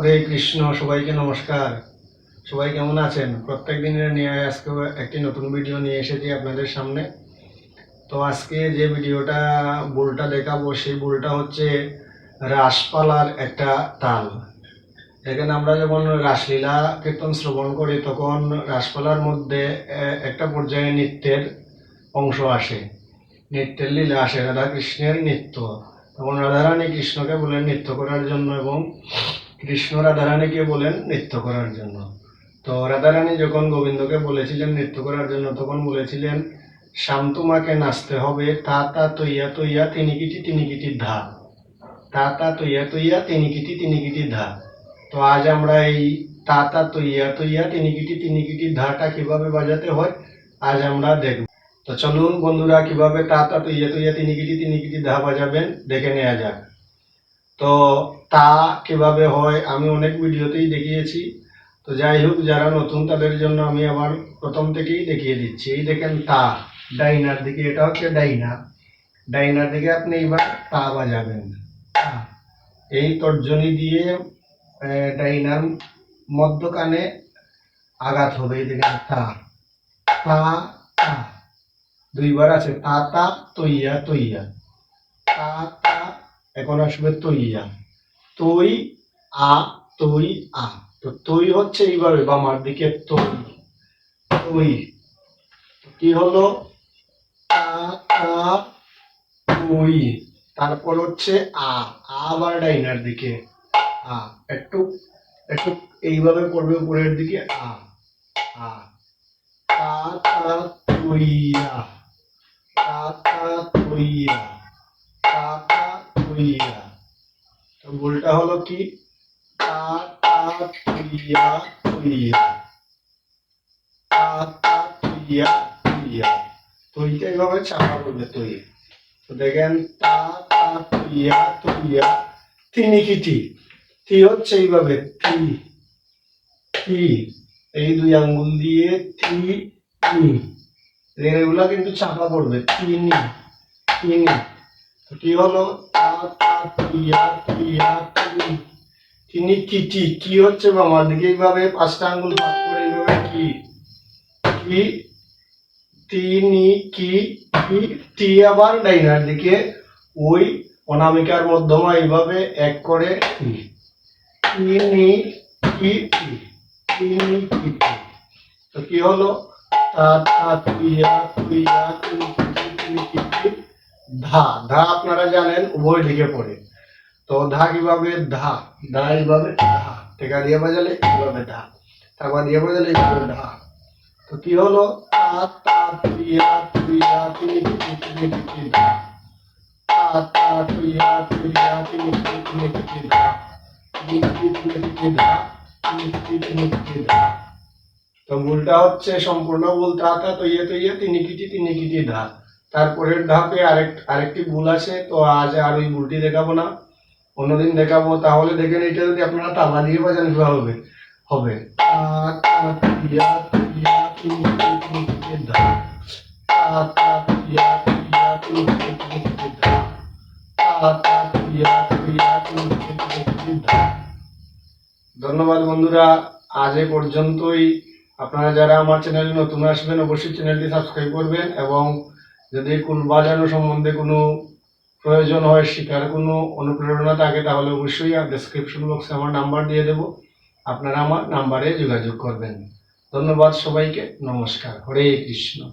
হরে কৃষ্ণ, সবাইকে নমস্কার। সবাই কেমন আছেন? প্রত্যেক দিনের নিয়ে আজকে একটি নতুন ভিডিও নিয়ে এসেছি আপনাদের সামনে। তো আজকে যে ভিডিওটা বুলটা দেখাবো, সেই বুলটা হচ্ছে রাসপালার একটা তাল। এখানে আমরা যখন রাসলীলা কীর্তন শ্রবণ করি, তখন রাসপালার মধ্যে একটা পর্যায়ে নৃত্যের অংশ আসে। নৃত্যের লীলা আসে রাধা কৃষ্ণের নৃত্য। তখন রাধারানী কৃষ্ণকে বলেন নৃত্য করার জন্য এবং কৃষ্ণ রাধারানীকে বলেন নৃত্য করার জন্য। তো রাধারানী যখন গোবিন্দকে বলেছিলেন নৃত্য করার জন্য, তখন বলেছিলেন শ্যাম তোমাকে নাচতে হবে, তা তা, তৈয়া তৈয়া, তিনি কিটি তিনি কিটি, ধা। তা তা, তৈয়া তৈয়া, তিনি কিটি তিনি কিটি, ধা। তো আজ আমরা এই তা তা, তৈয়া তৈয়া, তিনি কিটি তিনি কিটি, ধাটা কীভাবে বাজাতে হয়, আজ আমরা দেখব। তো চলুন বন্ধুরা, কীভাবে তা তা, তৈয়া তৈয়া, তিনি কিটি তিনি কিটি, ধা বাজাবেন, দেখে নেওয়া যাক। তো তা কীভাবে হয় আমি অনেক ভিডিওতেই দেখিয়েছি। তো যাই হোক যারা নতুন তাদের জন্য আমি আবার প্রথম থেকেই দেখিয়ে দিচ্ছি। এই দেখেন তা, ডাইনার দিকে, এটা হচ্ছে ডাইনা। ডাইনার দিকে আপনি এবার তা বাজাবেন। এই তর্জনী দিয়ে ডাইনার মধ্যখানে আঘাত হবে। এই দেখেন তা তা দুইবার আছে। তা তা, তৈয়া তৈয়া। তা এখন আসবে তৈয়া তৈ আ তৈ আ। তো তৈ হচ্ছে এইভাবে বামার দিকে তৈ। তৈ। কি হলো? তা। তারপর হচ্ছে আ। আবার ডাইনার দিকে। আ, একটু একটু এইভাবে পড়বে উপরের দিকে। আ আ। তা তা তা তা তা তা তো ভুলটা হলো কি? তা তা তা তা এইভাবে চাপা করবে তৈ তো দেখেন, তা তা তিনি কি টি টি হচ্ছে এইভাবে টি টি এই দুই আঙ্গুল দিয়ে টি টি এগুলা কিন্তু চাপা পড়বে। তিনি তিনি কি হলো? তিনি কিটি কি হচ্ছে বামার দিকে এইভাবে পাঁচটা আঙ্গুল ভাগ করে এইভাবে কি? কি? তিনি কি টি আবার ডাইনার দিকে ওই অনামিকার মধ্যমা এইভাবে এক করে তিনি কি তিনি কি? তো কি হলো? তা তা তুইয়া তুইয়া তিনি কিটি ধা ধা আপনারা জানেন উভয় দিকে পড়ে তো ধা কীভাবে ধা ধা এইভাবে ধা টেকা দিয়ে বাজালে এইভাবে ধা থাকা দিয়ে বাজালে এইভাবে ধা তো কি হলো তা ভুলটা হচ্ছে সম্পূর্ণ ভুল তা তা তৈয়া তৈয়া তিনি কিটি তিনি কিটি ধা তারপরের ধাপে আরেক, আরেকটি ভুল আছে, তো আজ আর ওই ভুলটি দেখাবো না। অন্যদিন দেখাবো, তাহলে দেখেন এটা যদি আপনারা তালা দিয়ে বাজান হবে? হবে। ধন্যবাদ বন্ধুরা, আজ এ পর্যন্তই। আপনারা যারা আমার চ্যানেলে নতুন আসবেন, অবশ্যই চ্যানেলটি সাবস্ক্রাইব করবেন এবং যদি কোন বাজানো সম্বন্ধে কোনো প্রয়োজন হয় শেখার কোনো অনুপ্রেরণা থাকে, তাহলে অবশ্যই ডেসক্রিপশন বক্সে আমার নাম্বার দিয়ে দেব। আপনারা আমার নাম্বারে যোগাযোগ করবেন। ধন্যবাদ সবাইকে। নমস্কার। হরে কৃষ্ণ।